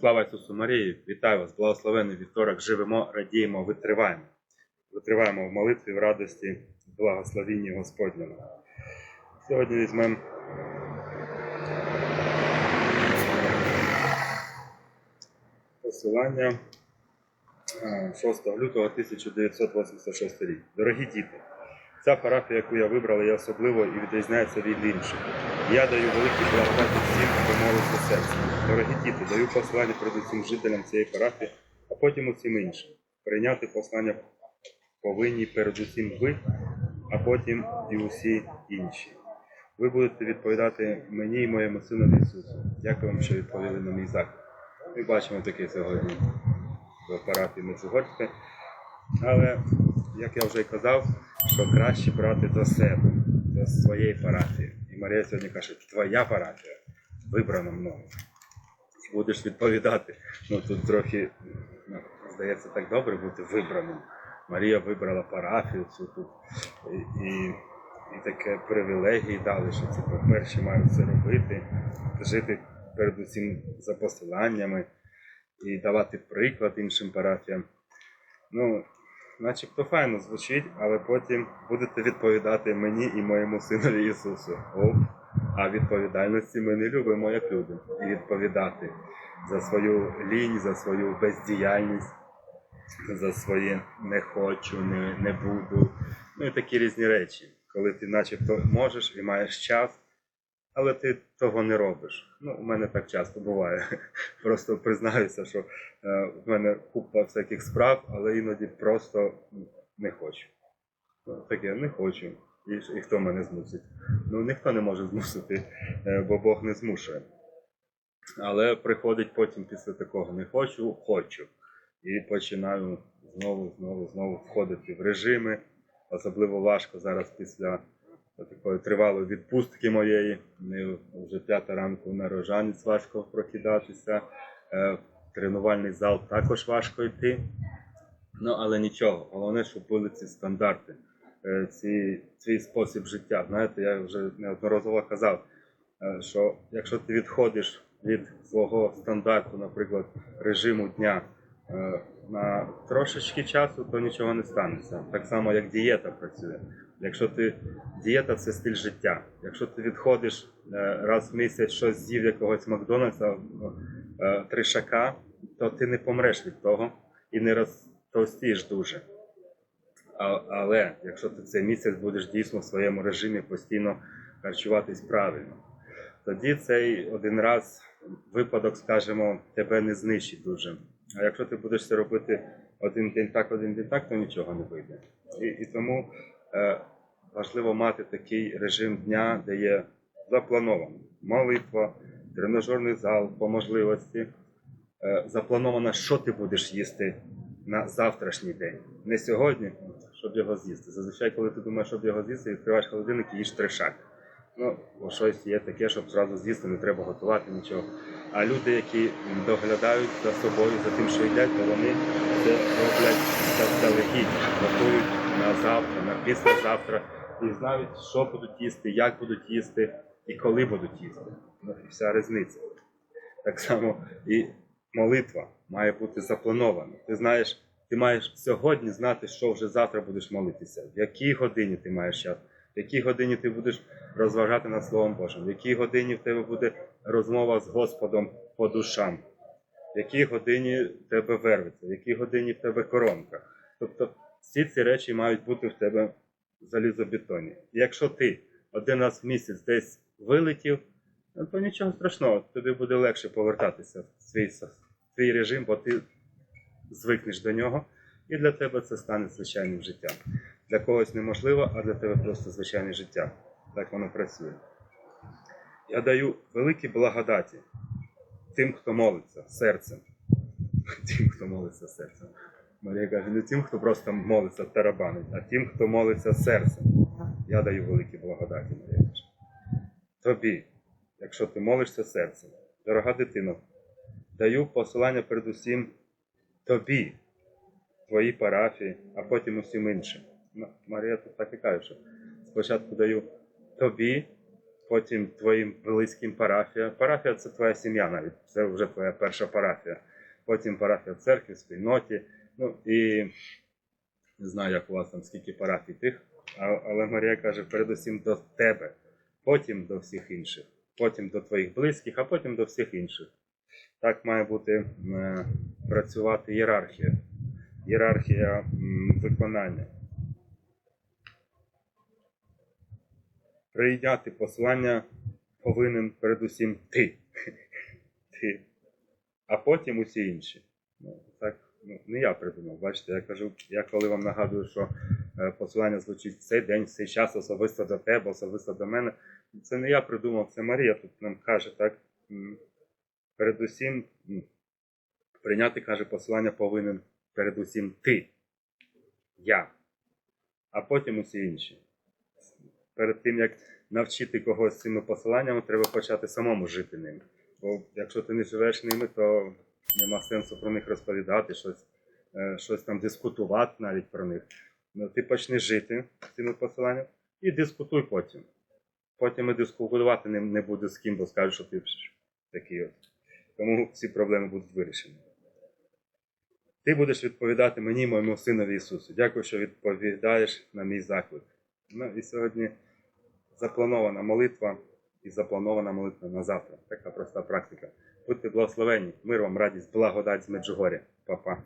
Слава Ісусу Марії! Вітаю вас! Благословений вівторок! Живемо, радіємо, витриваємо. Витриваємо в молитві, в радості, в благословінні Господньому. Сьогодні візьмемо посилання е, 6 лютого 1986 рік. Дорогі діти, ця парафія, яку я вибрала, є особливою і відрізняється від інших. Я даю великі благодаті всім, хто. Дорогі діти, даю послання перед усім жителям цієї парафії, а потім усім іншим. Прийняти послання повинні перед усім ви, а потім і усі інші. Ви будете відповідати мені і моєму синові Ісусу. Дякую вам, що відповіли на мій заклик. Ми бачимо таке сьогодні в парафії Меджугорське. Але, як я вже казав, що краще брати до себе, до своєї парафії. І Марія сьогодні каже, твоя парафія вибрана мною. І будеш відповідати. Ну тут трохи, ну, здається, так добре бути вибраним. Марія вибрала парафію цю тут. І, і, і таке привілегії дали, що це по-перше мають це робити, жити передусім за посиланнями і давати приклад іншим парафіям. Ну, начебто файно звучить, але потім будете відповідати мені і моєму синові Ісусу. О, а відповідальності ми не любимо як люди. І відповідати за свою лінь, за свою бездіяльність, за своє не хочу, не, не буду. Ну і такі різні речі, коли ти начебто можеш і маєш час, але ти того не робиш. Ну, у мене так часто буває. Просто признаюся, що е, в мене купа всяких справ, але іноді просто не хочу. Таке не хочу. І, і хто мене змусить? Ну ніхто не може змусити, е, бо Бог не змушує. Але приходить потім після такого не хочу, хочу. І починаю знову, знову, знову входити в режими. Особливо важко зараз після такої тривалої відпустки моєї. Мені вже п'ята ранку на рожанець важко прокидатися. Е, тренувальний зал також важко йти. Ну, але нічого. Головне, щоб були ці стандарти, ці, цей спосіб життя. Знаєте, я вже неодноразово казав, е, що якщо ти відходиш від свого стандарту, наприклад, режиму дня е, на трошечки часу, то нічого не станеться. Так само, як дієта працює. Якщо ти дієта це стиль життя. Якщо ти відходиш е, раз в місяць щось з'їв якогось Макдональдса, е, тришака, то ти не помреш від того і не розтовстієш дуже. Але якщо ти цей місяць будеш дійсно в своєму режимі постійно харчуватись правильно, тоді цей один раз випадок, скажімо, тебе не знищить дуже. А якщо ти будеш це робити один день так, один день так, то нічого не вийде. І, і тому е, важливо мати такий режим дня, де є заплановано молитва, тренажерний зал по можливості. Е, заплановано, що ти будеш їсти на завтрашній день. Не сьогодні, щоб його з'їсти. Зазвичай, коли ти думаєш, щоб його з'їсти, відкриваєш холодильник і їш трешак. Ну, бо щось є таке, щоб зразу з'їсти, не треба готувати нічого. А люди, які доглядають за собою, за тим, що їдять, то вони це роблять заздалегідь, готують на завтра, на післязавтра і знають, що будуть їсти, як будуть їсти і коли будуть їсти. Ну, вся різниця. Так само і молитва має бути запланована. Ти знаєш, ти маєш сьогодні знати, що вже завтра будеш молитися, в якій годині ти маєш час, в якій годині ти будеш розважати над Словом Божим, в якій годині в тебе буде розмова з Господом по душам, в якій годині в тебе вервиться, в якій годині в тебе коронка. Тобто всі ці речі мають бути в тебе в залізобетоні. І якщо ти один раз в місяць десь вилетів, то нічого страшного, тобі буде легше повертатися в свій, с- свій режим, бо ти звикнеш до нього, і для тебе це стане звичайним життям. Для когось неможливо, а для тебе просто звичайне життя. Так воно працює. Я даю великі благодаті тим, хто молиться серцем. Тим, хто молиться серцем. Марія каже, не тим, хто просто молиться тарабанить, а тим, хто молиться серцем. Я даю великі благодаті, Марія каже. Тобі, якщо ти молишся серцем, дорога дитино, даю посилання передусім тобі, твоїй парафії, а потім усім іншим. Марія тут так і каже, що спочатку даю тобі потім твоїм близьким парафія. Парафія це твоя сім'я навіть, це вже твоя перша парафія. Потім парафія церкві, спільноті. Ну і не знаю, як у вас там скільки парафій тих, але Марія каже, передусім до тебе, потім до всіх інших, потім до твоїх близьких, а потім до всіх інших. Так має бути е, працювати ієрархія. Ієрархія виконання. Прийняти послання повинен передусім ти. ти. А потім усі інші. Ну, так, ну, не я придумав. Бачите, я кажу, я коли вам нагадую, що посилання звучить цей день, цей час, особисто до тебе, особисто до мене. Це не я придумав, це Марія тут нам каже, так. Передусім, прийняти, каже, посилання повинен передусім ти, я, а потім усі інші. Перед тим, як навчити когось цими посиланнями, треба почати самому жити ними. Бо якщо ти не живеш ними, то нема сенсу про них розповідати, щось, е, щось там дискутувати навіть про них. Ну, ти почни жити цими посиланнями і дискутуй потім. Потім і дискутувати не, не буде з ким, бо скажуть, що ти такий от. Тому всі проблеми будуть вирішені. Ти будеш відповідати мені, моєму синові Ісусу. Дякую, що відповідаєш на мій заклик. Ну і сьогодні запланована молитва і запланована молитва на завтра. Така проста практика. Будьте благословені, мир вам, радість, благодать з Меджугоря. Па-па.